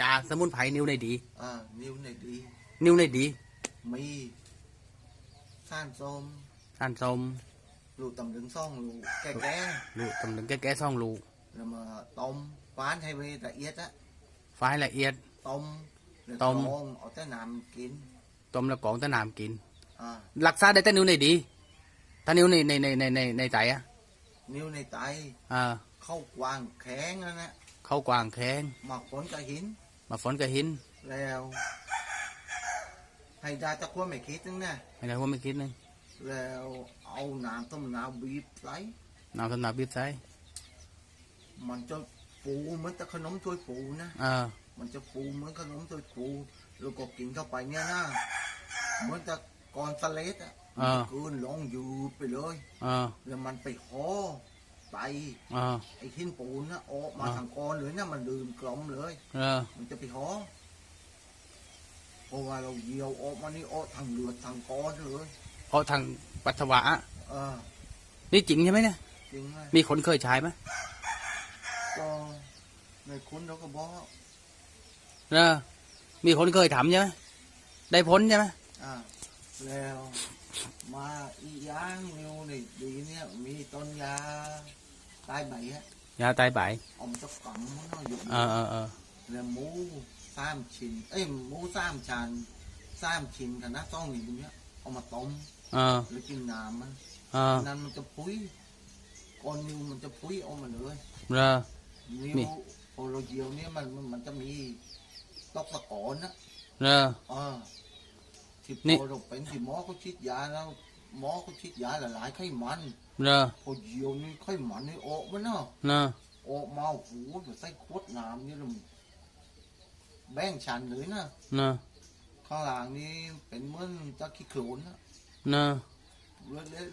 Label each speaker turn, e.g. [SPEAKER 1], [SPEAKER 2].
[SPEAKER 1] ยาสมุนไพรนิ้วในดี
[SPEAKER 2] อ่า นิ้วในดี
[SPEAKER 1] นิ้วในดี
[SPEAKER 2] มีซ่านส้ม
[SPEAKER 1] ท่านสม
[SPEAKER 2] ลูกตำลึงซ่องลูกแก่แก่
[SPEAKER 1] ลูกตำลึงแก่ๆซ่องลูก
[SPEAKER 2] แล้วมาต้มฟานให้เวละเอียดอะ
[SPEAKER 1] ไฟละเอียด
[SPEAKER 2] ต้มแล้ว
[SPEAKER 1] ต้ม
[SPEAKER 2] กรองเอาแต่น้ำกิน
[SPEAKER 1] ต้มแล้วกรองตะนามกิน
[SPEAKER 2] อ่า
[SPEAKER 1] รักษาได้แต่นิ้วในดีถ้านิ้วในในในในในในใจอะ
[SPEAKER 2] นิ้วในไต
[SPEAKER 1] อ่า
[SPEAKER 2] เข้ากวางแข็งแล้วนะ
[SPEAKER 1] เข้ากวางแข้ง
[SPEAKER 2] หมักฝนกับหิน
[SPEAKER 1] มาฝนกับหิน
[SPEAKER 2] แล้ว ให้ได้ตะควไม่คิดนึงนะ
[SPEAKER 1] ไม่ได้ว่าไม่คิดนึง
[SPEAKER 2] แล้วเอาน้ำต้มน้ำบีบใส่
[SPEAKER 1] น้ำสำนักบิบใส่
[SPEAKER 2] มันจะฟูเหมือนแต่ขนมถ้วยฟูนะ
[SPEAKER 1] อ่า
[SPEAKER 2] มันจะฟูเหมือนขนมถ้วยฟูแล้วก็กินเข้าไปเนี่ยนะเหมือนแต่ก่อนสเลดอะมันคืนลงอยู่ไปเลย
[SPEAKER 1] อ่า
[SPEAKER 2] แล้วมันไปคอ ไต
[SPEAKER 1] อ่า
[SPEAKER 2] ไอ้หินปูนนะออกมา
[SPEAKER 1] อ่า
[SPEAKER 2] ทางกอนเลยนะมันลืมกลอมเลย
[SPEAKER 1] เออ
[SPEAKER 2] มันจะไปหอเพราะว่าเราเหยียวออกมานี่ออกทางเลือดทางก้อนเลย
[SPEAKER 1] เพราะทางปัสสาวะอะ
[SPEAKER 2] เออ
[SPEAKER 1] นี่จริงใช่ไหมเนี่ย
[SPEAKER 2] จริงไหม
[SPEAKER 1] มีคนเคยใช้ไหม
[SPEAKER 2] ก็ในคุณเราก็บอก
[SPEAKER 1] เออมีคนเคยทำใช่ไหมได้ผลใช่ไหม
[SPEAKER 2] อ่าแล้วมาอีกอย่างนิวในดีเนี่ยมีต้นยา ตายใบอะ
[SPEAKER 1] ยาตายใบ
[SPEAKER 2] เอมจะกำมันเนาะอยู่
[SPEAKER 1] เออเออเออ
[SPEAKER 2] แล้วหมูสามชิ้นเอ้ยหมูสามชั้นสามชิ้นกันนะต้องนี่ตรงเนี้ยเอามาต้ม
[SPEAKER 1] เออ
[SPEAKER 2] แล้วกินน้ำมัน
[SPEAKER 1] เออ
[SPEAKER 2] นั้นมันจะพุ้ยก้อนนิวมันจะพุ้ยออกมาเลย
[SPEAKER 1] เออ
[SPEAKER 2] นิ
[SPEAKER 1] นี่
[SPEAKER 2] วโอโลเยียวเนี่ยมันมันมันจะมีตอกตะกอนนะ
[SPEAKER 1] เออ
[SPEAKER 2] เออที่
[SPEAKER 1] นี่
[SPEAKER 2] พอเราเป็นที่หมอเขาฉีดยาแล้ว หมอเขาฉีดยาละลายไขมัน
[SPEAKER 1] เออ
[SPEAKER 2] พอเยียวนี่ไขมันนี่ออกมาเนาะ
[SPEAKER 1] เนอะ
[SPEAKER 2] ออกมาโอ้โหแบบใส่ขวดน้ำนี่เราแบ่งชันเลยนะ
[SPEAKER 1] เนอะ
[SPEAKER 2] ข้างหลังนี่เป็นเหมือนตะขี้โคลนนะ
[SPEAKER 1] เนอะ
[SPEAKER 2] เลือด